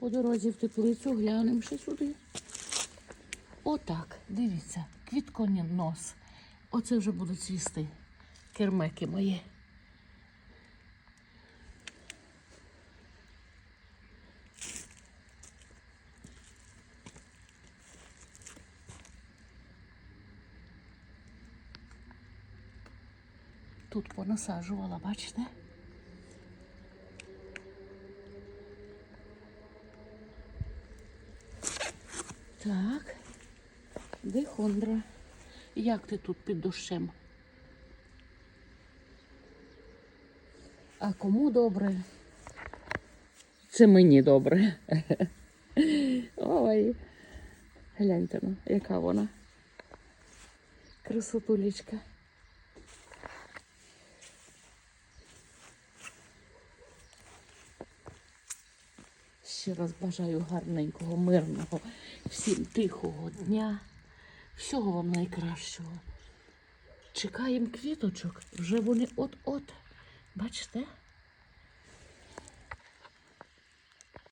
По дорозі в теплицю глянемо ще сюди. Отак, дивіться, квітконі нос. Оце вже будуть цвісти. Кермеки мої. Тут понасаджувала, бачите? Так, дихондра. Як ти тут під дощем? А кому добре? Це мені добре. Ой. Гляньте ну, яка вона. Красотулечка. Ще раз бажаю гарненького, мирного, всім тихого дня. Всього вам найкращого. Чекаємо квіточок, вже вони от-от. Бачите?